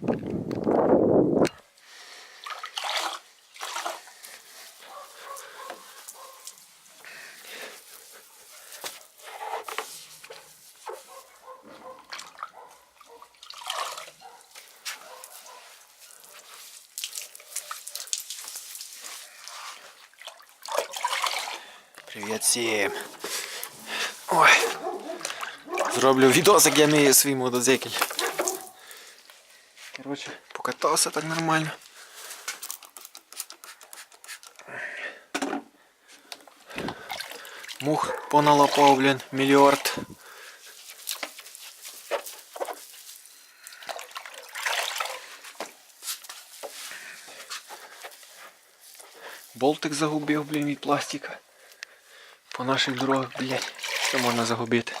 Привіт всім! Ой! Зроблю відосик я мию свій мотоцикль. Короче, покатався так нормально. Мух поналапав, блін, мільярд. Болтик загубив, блін, від пластика. По наших дорогах, блядь, що можна загубити.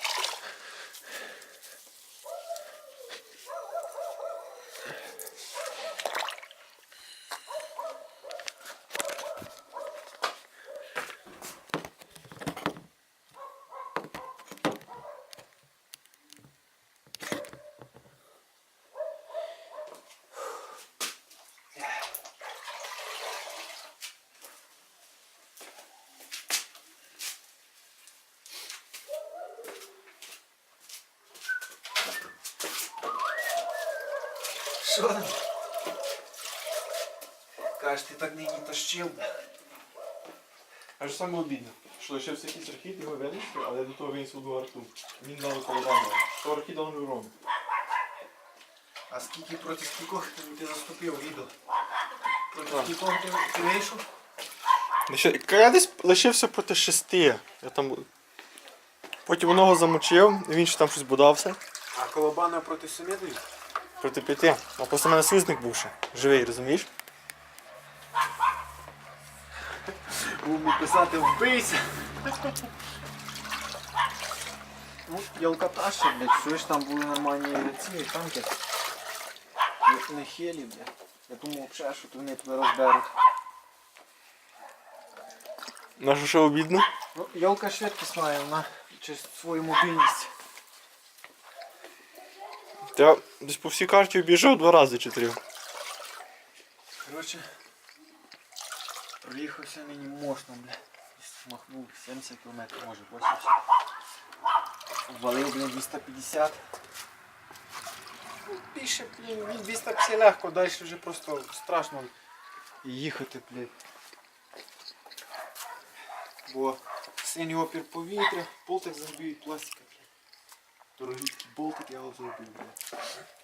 Що? Кажеш, ти так нині тащив. Аж саме обідно, що лишився якийсь архід, його винесли, але до того виніс одну арту. Він дав колобану. То архід дав не робить. А скільки проти скількох ти заступив відео? Проти скількох ти, ти вийшов? Лише, я десь лишився проти шести. Я там... Потім одного замочив, він ще там щось будався. А колобана проти семи дають? Проти п'яти. А просто в мене союзник був ще. Живий, розумієш? Будемо писати вбийся. Ну, ялкота ще, блядь, що ж там були нормальні ці танки. Не- хелі, блядь. Я думав взагалі, що вони тебе розберуть. На що ще обідно? Ну, ялка швидкість має, вона через свою мобільність. Я десь по всій карті обіжав два рази чи три. Короче, проїхався мені мощно, бля. Махнув 70 км, може 80. Валив, блін, 250. Ну, Більше, блін, від 250 легко, далі вже просто страшно їхати, блядь. Бо синій опір повітря, зробив від пластика. Дорогий такий болтик я його зробив, блядь.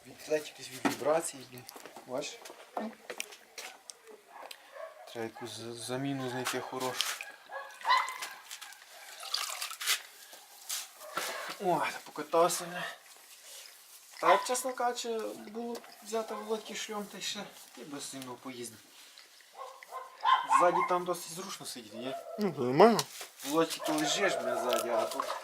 Від якісь від вібрації. Бачиш? Треба якусь заміну знайти хорошу. Ой, та покатався. не. Та, чесно кажучи, було взяти володький шльом та ще і без сильного поїздив. Ззаді там досить зручно сидіти, ні? Ну, нормально. Володьки лежиш, бля, ззаді, а тут.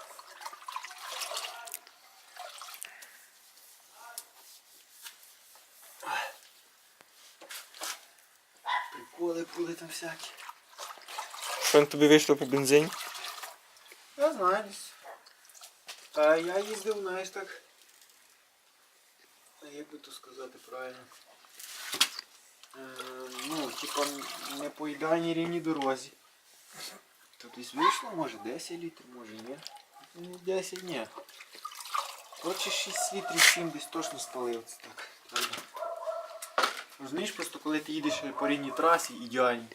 Приколи були там всякі. Що тобі вийшло по бензині? Я знаю десь. Та я їздив, знаєш так. Як би то сказати правильно? Е, ну, типа не по ідеальній рівній дорозі. То десь вийшло, може 10 літрів, може ні. Ну 10 ні. Коротше 6 літрів 7 десь точно спалив це так. Розумієш, просто коли ти їдеш по рівній трасі ідеальній,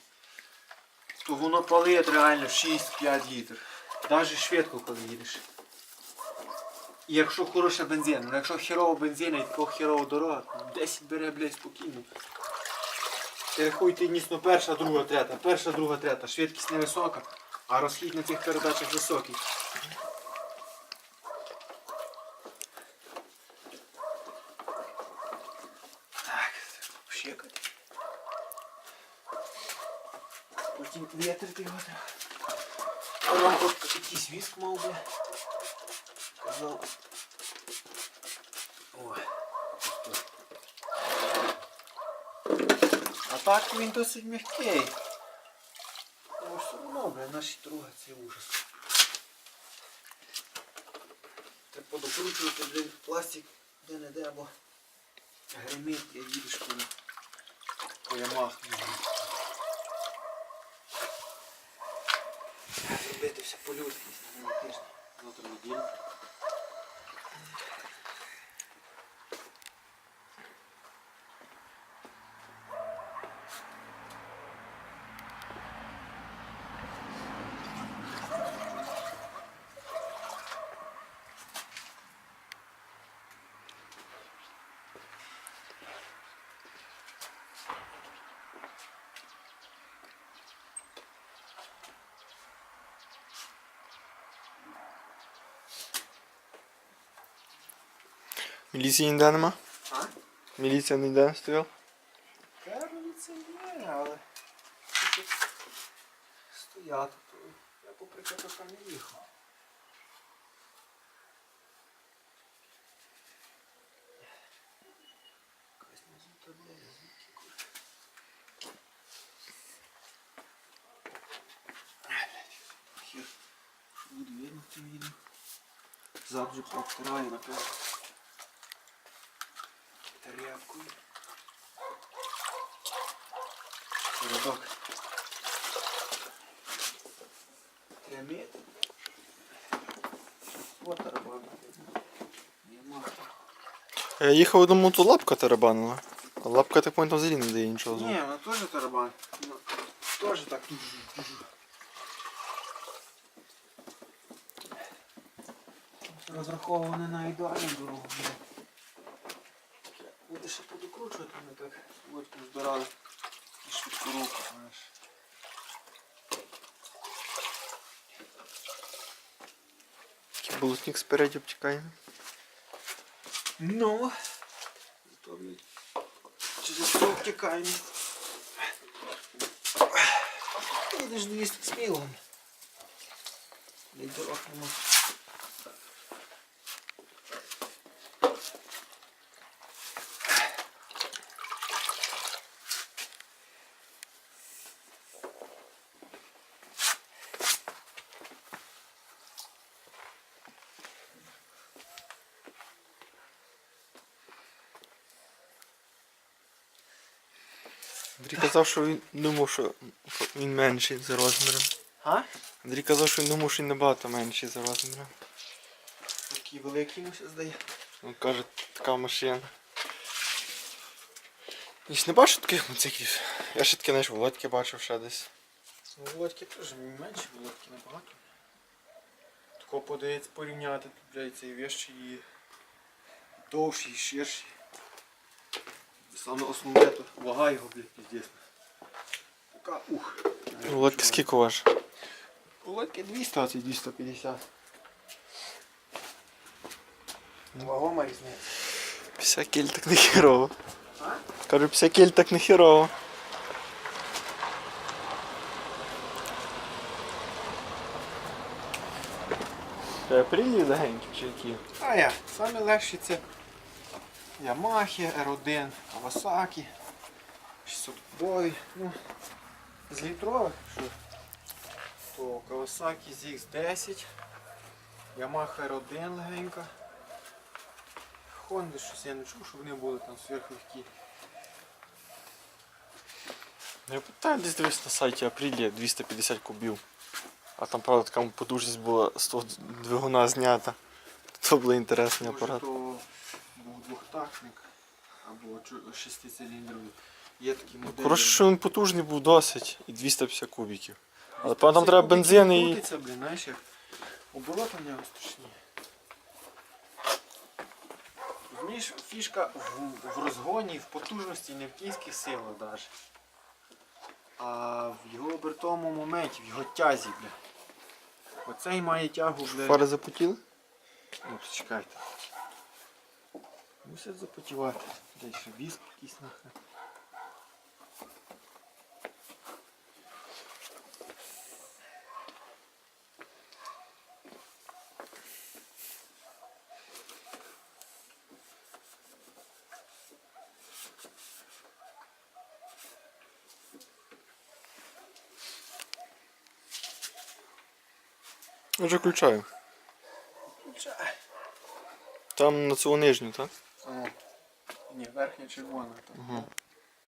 то воно палить реально 6-5 літрів. Навіть швидко, коли їдеш. І якщо хороша бензин, ну якщо херова бензина і така херова дорога, то 10 бере, блядь, спокійно. Ти ти дійсно перша, друга, третя, перша, друга, третя, швидкість невисока, а розхід на цих передачах високий. Так, пшикати. Потім вітрити його треба. Ромко якийсь віск мав би. Казав. Ой. А так він досить м'який. Але все одно, бля, наші троги це ужас. Треба подокручувати, блін, пластик де-не-де, або гримить, я їдеш по, по ямах. По тиждень, завтра. Міліції ніде нема? А? Міліція ніде стояла? Певно, це є, але стояти, то я попри КПК не їхав. Якась мазута блядь, звідки курва. Ай, блядь, хер, що буде видно в цьому відео. Завжди повторяю, напевно. Тряпкою. Городок. Тремет. Вот тарабан. Я їхав, я думав, тут лапка тарабанила. А лапка, так понял, там взагалі не дає нічого звуку. Не, вона теж тарабан. Ну, Теж так. Розраховане на ідеальну дорогу. Буде ще подокручувати, ми так водку збирали. І швидку руку, знаєш. болотник спереді обтікає. Ну. То блядь, через це втікаємо. Їдеш 200 сміло. Блядь, дорог нема. Андрій казав, що він думав, що він менший за розміром. А? Андрій казав, що він думав, що він набагато менший за розміром. Такий великий муся здає. Він каже, така машина. Я ж не бачу таких мотоциклів. Я ще таке, знаєш, Володьки бачив ще десь. Ну, Володьки теж менше, Володьки набагато. Тако подається порівняти, тут, блядь, цей вещі і довший, і ширший. Саме основне то вага його, блядь, піздець. Така, ух. Володьки скільки важить? Володьки 200, а це 250. Вагома різниця. 50 кіль так не хірово. А? Кажу, 50 кіль так не хірово. Е, Прилів легенький чи які? А я, саме легші це Ямахи, R1, Kawasaki, 600 кубові. Ну, з літрових, що то Kawasaki ZX10, Yamaha R1 легенька. Honda щось я не чув, що вони були там сверхлегкі. Я питаю, десь дивись на сайті Апрілія 250 кубів. А там, правда, така потужність була з того двигуна знята. То було інтересний Може апарат. то був двохтактник або шестициліндровий. Є такі моделі. Хороше, що він потужний був досить і 250 кубіків. Але там треба бензин і. крутиться, блін, знаєш, як обороти в нього страшні. Розумієш, фішка в, в розгоні, в потужності, не в кінських силах навіть. А в його обертовому моменті, в його тязі, бля. Оцей має тягу, бля. Фари запотіли? Ну, чекайте. Мусять запотівати. Десь ще віск якийсь нахер. Я вже включаю. Включай. Там на цю нижню, так? Верхня червона. Там. Угу.